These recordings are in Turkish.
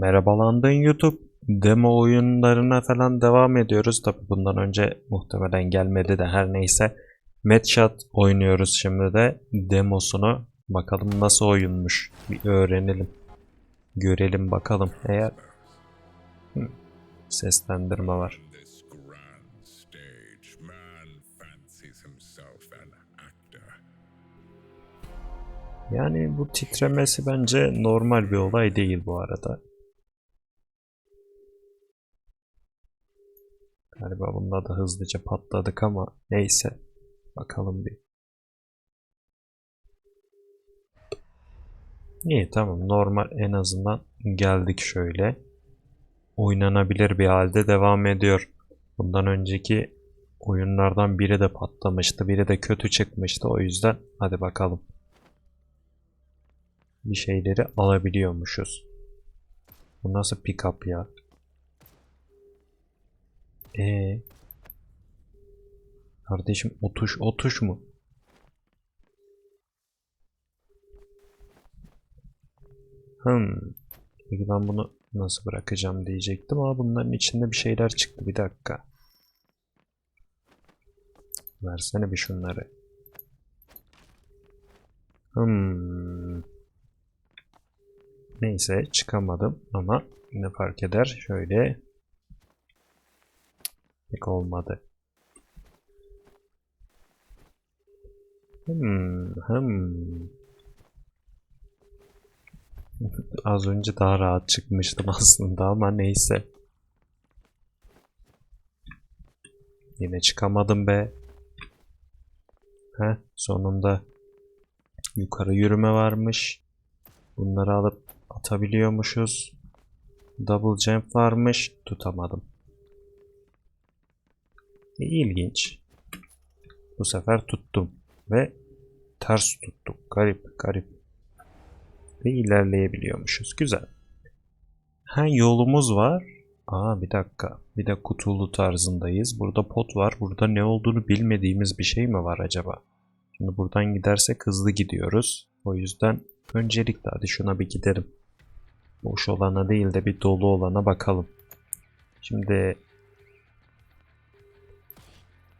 Merhabalandın YouTube. Demo oyunlarına falan devam ediyoruz. Tabi bundan önce muhtemelen gelmedi de her neyse. Medshot oynuyoruz şimdi de. Demosunu bakalım nasıl oyunmuş. Bir öğrenelim. Görelim bakalım. Eğer Hı, seslendirme var. Yani bu titremesi bence normal bir olay değil bu arada. Galiba bunda da hızlıca patladık ama neyse. Bakalım bir. İyi tamam normal en azından geldik şöyle. Oynanabilir bir halde devam ediyor. Bundan önceki oyunlardan biri de patlamıştı. Biri de kötü çıkmıştı. O yüzden hadi bakalım bir şeyleri alabiliyormuşuz. Bu nasıl pick-up ya? Ee, kardeşim otuş otuş mu? Hmm. Peki ben bunu nasıl bırakacağım diyecektim ama bunların içinde bir şeyler çıktı. Bir dakika. Versene bir şunları. Hmm. Neyse çıkamadım ama ne fark eder? Şöyle pek olmadı. Hmm, hmm. Az önce daha rahat çıkmıştım aslında ama neyse. Yine çıkamadım be. Heh, sonunda yukarı yürüme varmış. Bunları alıp atabiliyormuşuz. Double jump varmış. Tutamadım. İlginç. Bu sefer tuttum. Ve ters tuttum. Garip garip. Ve ilerleyebiliyormuşuz. Güzel. Ha yolumuz var. Aa bir dakika. Bir de kutulu tarzındayız. Burada pot var. Burada ne olduğunu bilmediğimiz bir şey mi var acaba? Şimdi buradan gidersek hızlı gidiyoruz. O yüzden öncelikle hadi şuna bir gidelim. Boş olana değil de bir dolu olana bakalım. Şimdi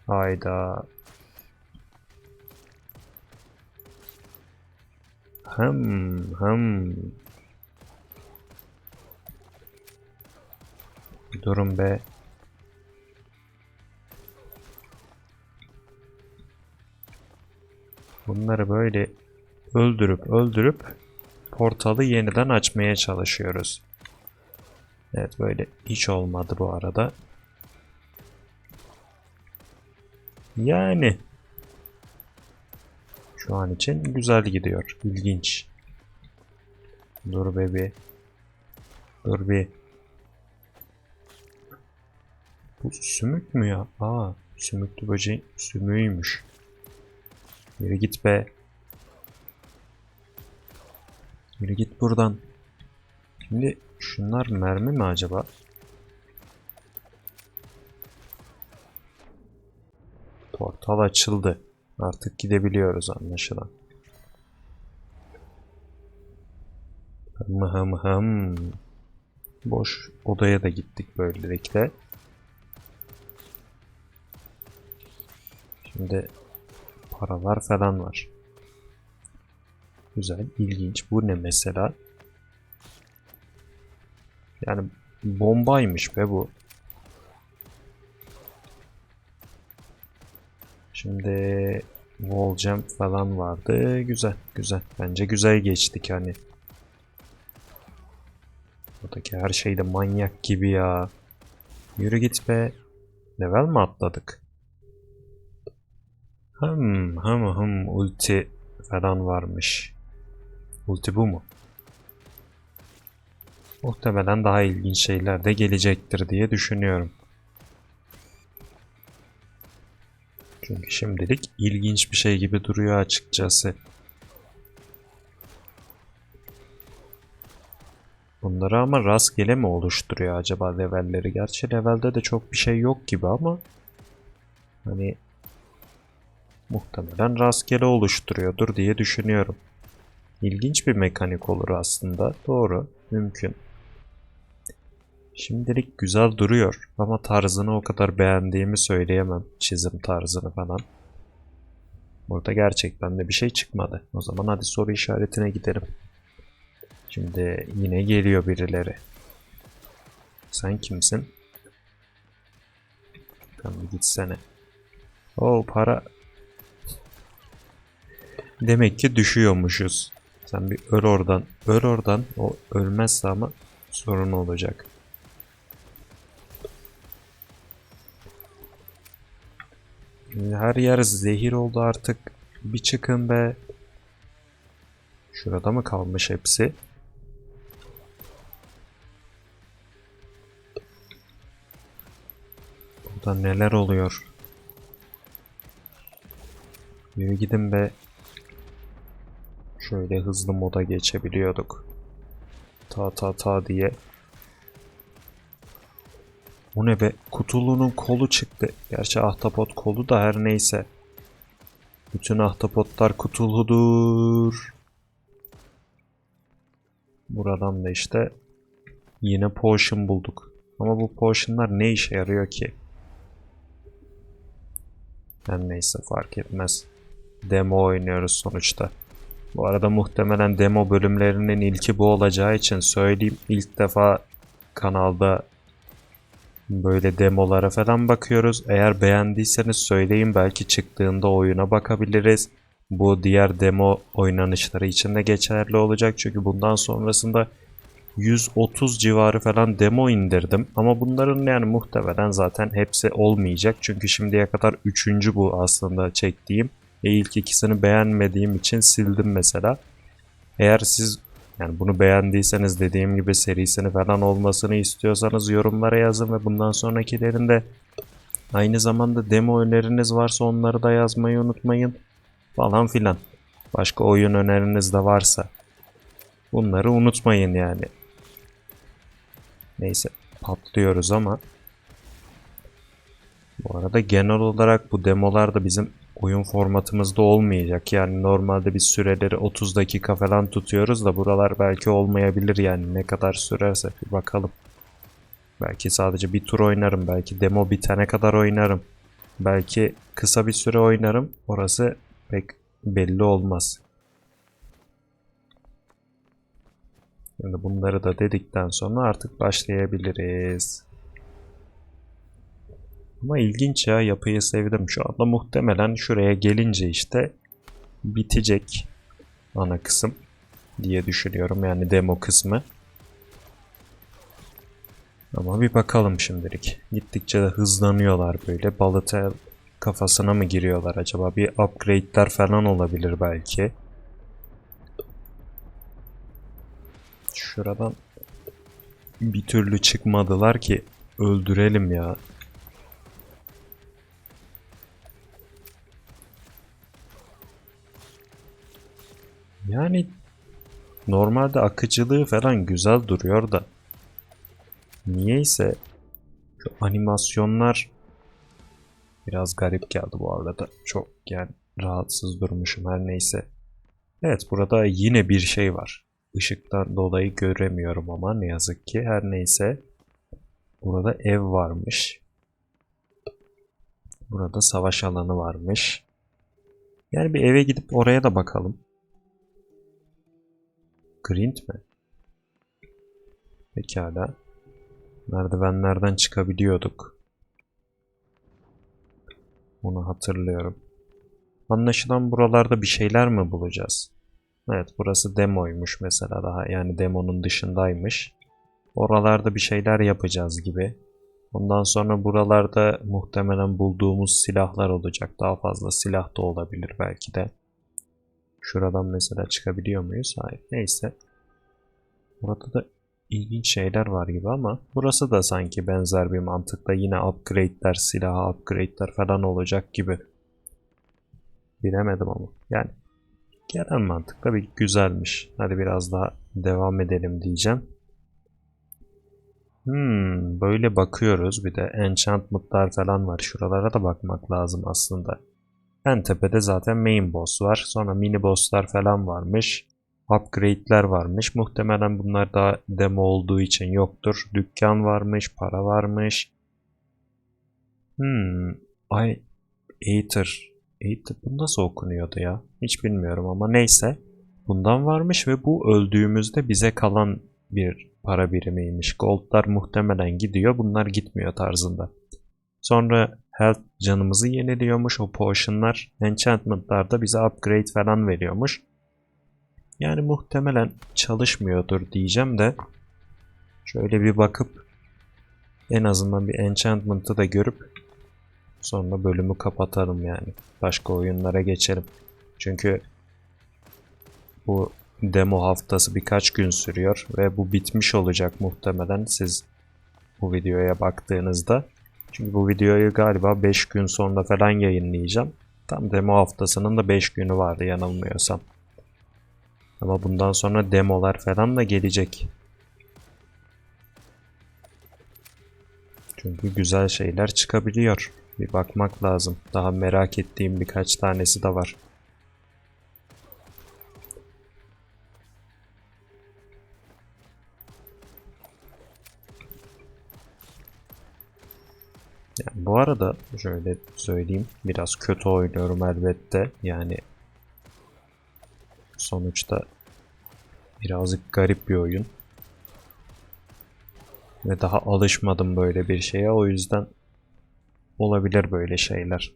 Hayda. Hım hım. Durun be. Bunları böyle öldürüp öldürüp portalı yeniden açmaya çalışıyoruz. Evet böyle hiç olmadı bu arada. Yani şu an için güzel gidiyor. İlginç. Dur bebi. Dur bir. Bu sümük mü ya? Aa, sümüklü böceğin sümüğüymüş. Yürü git be. Yürü git buradan. Şimdi şunlar mermi mi acaba? Portal açıldı. Artık gidebiliyoruz anlaşılan. Hım hım hım. Boş odaya da gittik böylelikle. Şimdi paralar falan var. Güzel, ilginç. Bu ne mesela? Yani bombaymış be bu. Şimdi wall jump falan vardı. Güzel, güzel. Bence güzel geçtik hani. Buradaki her şey de manyak gibi ya. Yürü git be. Level mi atladık? Hım hım hım ulti falan varmış. Ulti bu mu? Muhtemelen daha ilginç şeyler de gelecektir diye düşünüyorum. Çünkü şimdilik ilginç bir şey gibi duruyor açıkçası. Bunları ama rastgele mi oluşturuyor acaba levelleri? Gerçi levelde de çok bir şey yok gibi ama hani muhtemelen rastgele oluşturuyordur diye düşünüyorum. İlginç bir mekanik olur aslında. Doğru. Mümkün. Şimdilik güzel duruyor ama tarzını o kadar beğendiğimi söyleyemem. Çizim tarzını falan. Burada gerçekten de bir şey çıkmadı. O zaman hadi soru işaretine gidelim. Şimdi yine geliyor birileri. Sen kimsin? Bir gitsene. O para. Demek ki düşüyormuşuz. Sen bir öl oradan. Öl oradan. O ölmezse ama sorun olacak. Her yer zehir oldu artık. Bir çıkın be. Şurada mı kalmış hepsi? Burada neler oluyor? Yürü gidin be. Şöyle hızlı moda geçebiliyorduk. Ta ta ta diye. O ne be? Kutulu'nun kolu çıktı. Gerçi ahtapot kolu da her neyse. Bütün ahtapotlar kutuludur. Buradan da işte yine potion bulduk. Ama bu potionlar ne işe yarıyor ki? Her neyse fark etmez. Demo oynuyoruz sonuçta. Bu arada muhtemelen demo bölümlerinin ilki bu olacağı için söyleyeyim. ilk defa kanalda böyle demolara falan bakıyoruz. Eğer beğendiyseniz söyleyin belki çıktığında oyuna bakabiliriz. Bu diğer demo oynanışları için de geçerli olacak. Çünkü bundan sonrasında 130 civarı falan demo indirdim. Ama bunların yani muhtemelen zaten hepsi olmayacak. Çünkü şimdiye kadar üçüncü bu aslında çektiğim. E ilk ikisini beğenmediğim için sildim mesela. Eğer siz yani bunu beğendiyseniz dediğim gibi serisini falan olmasını istiyorsanız yorumlara yazın ve bundan sonrakilerinde aynı zamanda demo öneriniz varsa onları da yazmayı unutmayın falan filan. Başka oyun öneriniz de varsa bunları unutmayın yani. Neyse patlıyoruz ama bu arada genel olarak bu demolar da bizim oyun formatımızda olmayacak. Yani normalde biz süreleri 30 dakika falan tutuyoruz da buralar belki olmayabilir yani ne kadar sürerse bir bakalım. Belki sadece bir tur oynarım. Belki demo bitene kadar oynarım. Belki kısa bir süre oynarım. Orası pek belli olmaz. Şimdi bunları da dedikten sonra artık başlayabiliriz. Ama ilginç ya yapıyı sevdim. Şu anda muhtemelen şuraya gelince işte bitecek ana kısım diye düşünüyorum. Yani demo kısmı. Ama bir bakalım şimdilik. Gittikçe de hızlanıyorlar böyle. Balata kafasına mı giriyorlar acaba? Bir upgrade'ler falan olabilir belki. Şuradan bir türlü çıkmadılar ki öldürelim ya. Yani normalde akıcılığı falan güzel duruyor da niyeyse şu animasyonlar biraz garip geldi bu arada. Çok yani rahatsız durmuşum her neyse. Evet burada yine bir şey var. Işıktan dolayı göremiyorum ama ne yazık ki her neyse. Burada ev varmış. Burada savaş alanı varmış. Yani bir eve gidip oraya da bakalım. Grind mi? Pekala. Merdivenlerden çıkabiliyorduk. Onu hatırlıyorum. Anlaşılan buralarda bir şeyler mi bulacağız? Evet burası demoymuş mesela daha yani demonun dışındaymış. Oralarda bir şeyler yapacağız gibi. Ondan sonra buralarda muhtemelen bulduğumuz silahlar olacak. Daha fazla silah da olabilir belki de. Şuradan mesela çıkabiliyor muyuz? Hayır. Neyse. Burada da ilginç şeyler var gibi ama burası da sanki benzer bir mantıkla yine upgrade'ler, silah upgrade'ler falan olacak gibi. Bilemedim ama. Yani genel mantıkla bir güzelmiş. Hadi biraz daha devam edelim diyeceğim. Hmm, böyle bakıyoruz. Bir de enchantment'lar falan var. Şuralara da bakmak lazım aslında. En tepede zaten main boss var. Sonra mini boss'lar falan varmış. upgrade'ler varmış. Muhtemelen bunlar daha demo olduğu için yoktur. Dükkan varmış, para varmış. Hmm, ay Aether. Aether bu nasıl okunuyordu ya? Hiç bilmiyorum ama neyse. Bundan varmış ve bu öldüğümüzde bize kalan bir para birimiymiş. Goldlar muhtemelen gidiyor, bunlar gitmiyor tarzında. Sonra health canımızı yeniliyormuş. O potionlar, enchantment'lar da bize upgrade falan veriyormuş. Yani muhtemelen çalışmıyordur diyeceğim de şöyle bir bakıp en azından bir enchantment'ı da görüp sonra bölümü kapatalım yani. Başka oyunlara geçelim. Çünkü bu demo haftası birkaç gün sürüyor ve bu bitmiş olacak muhtemelen siz bu videoya baktığınızda. Çünkü bu videoyu galiba 5 gün sonra falan yayınlayacağım. Tam demo haftasının da 5 günü vardı yanılmıyorsam. Ama bundan sonra demolar falan da gelecek. Çünkü güzel şeyler çıkabiliyor. Bir bakmak lazım. Daha merak ettiğim birkaç tanesi de var. Yani bu arada şöyle söyleyeyim. Biraz kötü oynuyorum elbette. Yani sonuçta birazcık garip bir oyun. Ve daha alışmadım böyle bir şeye. O yüzden olabilir böyle şeyler.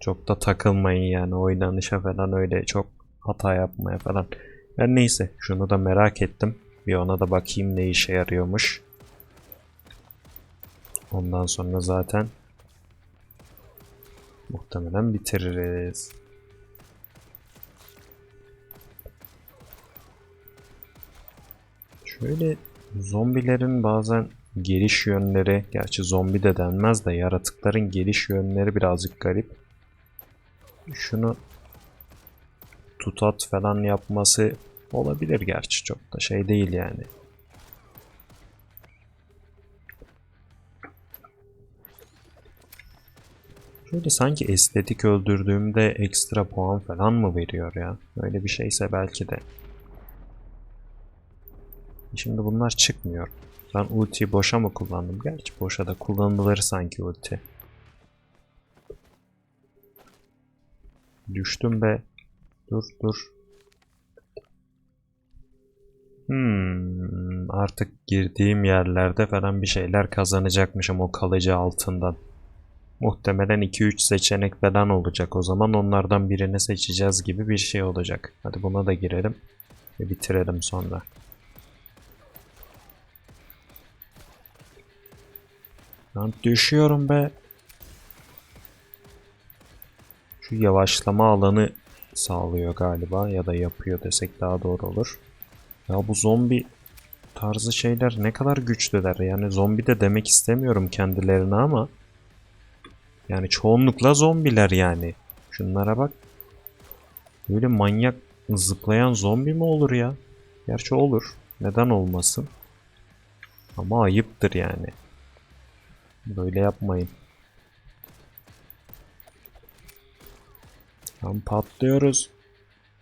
Çok da takılmayın yani oynanışa falan öyle çok hata yapmaya falan. Ben neyse şunu da merak ettim. Bir ona da bakayım ne işe yarıyormuş. Ondan sonra zaten muhtemelen bitiririz. Şöyle zombilerin bazen geliş yönleri, gerçi zombi de denmez de yaratıkların geliş yönleri birazcık garip. Şunu tutat falan yapması olabilir gerçi çok da şey değil yani. Şöyle sanki estetik öldürdüğümde ekstra puan falan mı veriyor ya? Öyle bir şeyse belki de. Şimdi bunlar çıkmıyor. Ben ultiyi boşa mı kullandım? Gerçi boşa da kullanılır sanki ulti. Düştüm be. Dur dur. Hmm, artık girdiğim yerlerde falan bir şeyler kazanacakmışım o kalıcı altından. Muhtemelen 2-3 seçenek falan olacak o zaman onlardan birini seçeceğiz gibi bir şey olacak. Hadi buna da girelim ve bitirelim sonra. Lan düşüyorum be. Şu yavaşlama alanı sağlıyor galiba ya da yapıyor desek daha doğru olur. Ya bu zombi tarzı şeyler ne kadar güçlüler. Yani zombi de demek istemiyorum kendilerine ama yani çoğunlukla zombiler yani. Şunlara bak. Böyle manyak zıplayan zombi mi olur ya? Gerçi olur. Neden olmasın? Ama ayıptır yani. Böyle yapmayın. Tam patlıyoruz.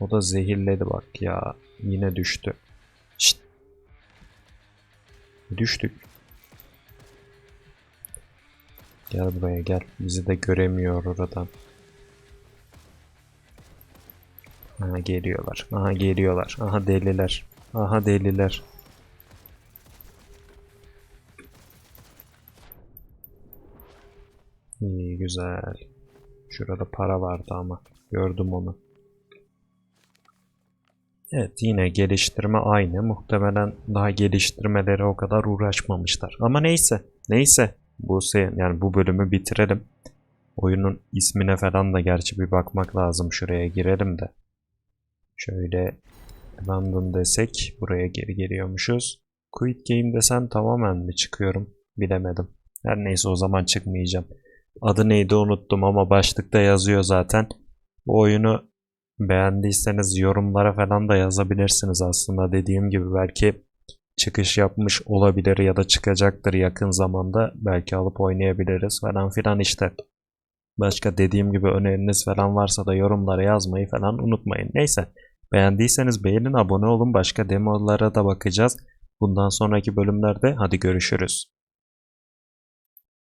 O da zehirledi bak ya. Yine düştü. Şşt. Düştük. Gel buraya gel. Bizi de göremiyor oradan. Aha geliyorlar. Aha geliyorlar. Aha deliler. Aha deliler. İyi güzel. Şurada para vardı ama. Gördüm onu. Evet yine geliştirme aynı. Muhtemelen daha geliştirmeleri o kadar uğraşmamışlar. Ama neyse. Neyse. Bu yani bu bölümü bitirelim. Oyunun ismine falan da gerçi bir bakmak lazım. Şuraya girelim de. Şöyle London desek buraya geri geliyormuşuz. Quit Game desen tamamen mi çıkıyorum? Bilemedim. Her neyse o zaman çıkmayacağım. Adı neydi unuttum ama başlıkta yazıyor zaten. Bu oyunu beğendiyseniz yorumlara falan da yazabilirsiniz aslında. Dediğim gibi belki çıkış yapmış olabilir ya da çıkacaktır yakın zamanda. Belki alıp oynayabiliriz falan filan işte. Başka dediğim gibi öneriniz falan varsa da yorumlara yazmayı falan unutmayın. Neyse Beğendiyseniz beğenin, abone olun. Başka demolara da bakacağız. Bundan sonraki bölümlerde hadi görüşürüz.